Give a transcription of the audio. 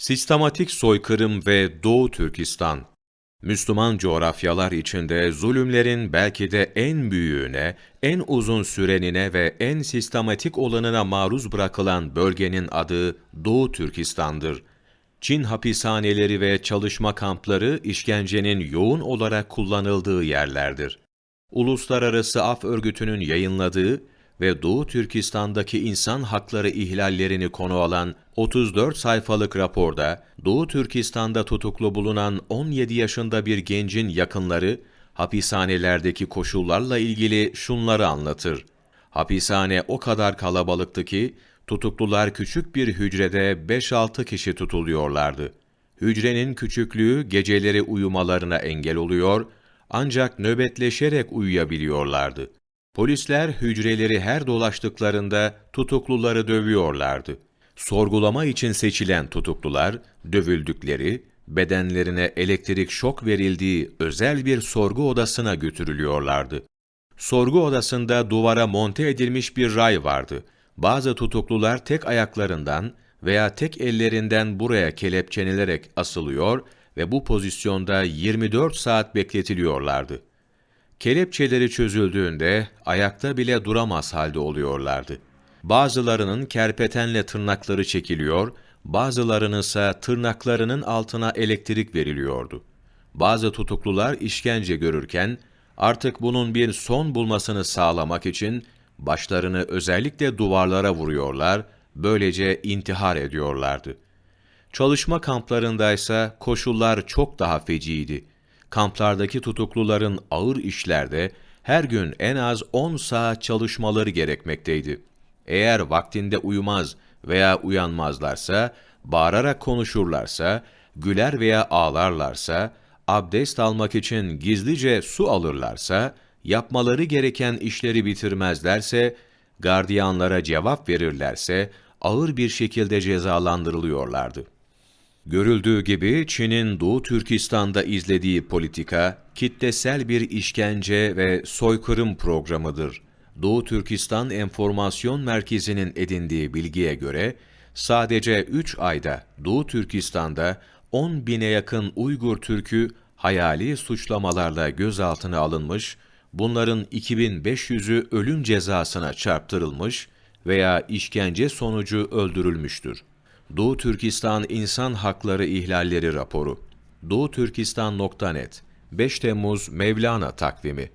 Sistematik soykırım ve Doğu Türkistan Müslüman coğrafyalar içinde zulümlerin belki de en büyüğüne, en uzun sürenine ve en sistematik olanına maruz bırakılan bölgenin adı Doğu Türkistan'dır. Çin hapishaneleri ve çalışma kampları işkencenin yoğun olarak kullanıldığı yerlerdir. Uluslararası Af Örgütü'nün yayınladığı ve Doğu Türkistan'daki insan hakları ihlallerini konu alan 34 sayfalık raporda Doğu Türkistan'da tutuklu bulunan 17 yaşında bir gencin yakınları hapishanelerdeki koşullarla ilgili şunları anlatır. Hapishane o kadar kalabalıktı ki tutuklular küçük bir hücrede 5-6 kişi tutuluyorlardı. Hücrenin küçüklüğü geceleri uyumalarına engel oluyor ancak nöbetleşerek uyuyabiliyorlardı. Polisler hücreleri her dolaştıklarında tutukluları dövüyorlardı. Sorgulama için seçilen tutuklular, dövüldükleri, bedenlerine elektrik şok verildiği özel bir sorgu odasına götürülüyorlardı. Sorgu odasında duvara monte edilmiş bir ray vardı. Bazı tutuklular tek ayaklarından veya tek ellerinden buraya kelepçenilerek asılıyor ve bu pozisyonda 24 saat bekletiliyorlardı. Kelepçeleri çözüldüğünde ayakta bile duramaz halde oluyorlardı. Bazılarının kerpetenle tırnakları çekiliyor, bazılarının ise tırnaklarının altına elektrik veriliyordu. Bazı tutuklular işkence görürken artık bunun bir son bulmasını sağlamak için başlarını özellikle duvarlara vuruyorlar, böylece intihar ediyorlardı. Çalışma kamplarındaysa koşullar çok daha feciydi. Kamplardaki tutukluların ağır işlerde her gün en az 10 saat çalışmaları gerekmekteydi. Eğer vaktinde uyumaz veya uyanmazlarsa, bağırarak konuşurlarsa, güler veya ağlarlarsa, abdest almak için gizlice su alırlarsa, yapmaları gereken işleri bitirmezlerse, gardiyanlara cevap verirlerse, ağır bir şekilde cezalandırılıyorlardı. Görüldüğü gibi Çin'in Doğu Türkistan'da izlediği politika, kitlesel bir işkence ve soykırım programıdır. Doğu Türkistan Enformasyon Merkezi'nin edindiği bilgiye göre, sadece 3 ayda Doğu Türkistan'da 10 bine yakın Uygur Türk'ü hayali suçlamalarla gözaltına alınmış, bunların 2500'ü ölüm cezasına çarptırılmış veya işkence sonucu öldürülmüştür. Doğu Türkistan İnsan Hakları İhlalleri Raporu. Doğu Türkistan.net 5 Temmuz Mevlana Takvimi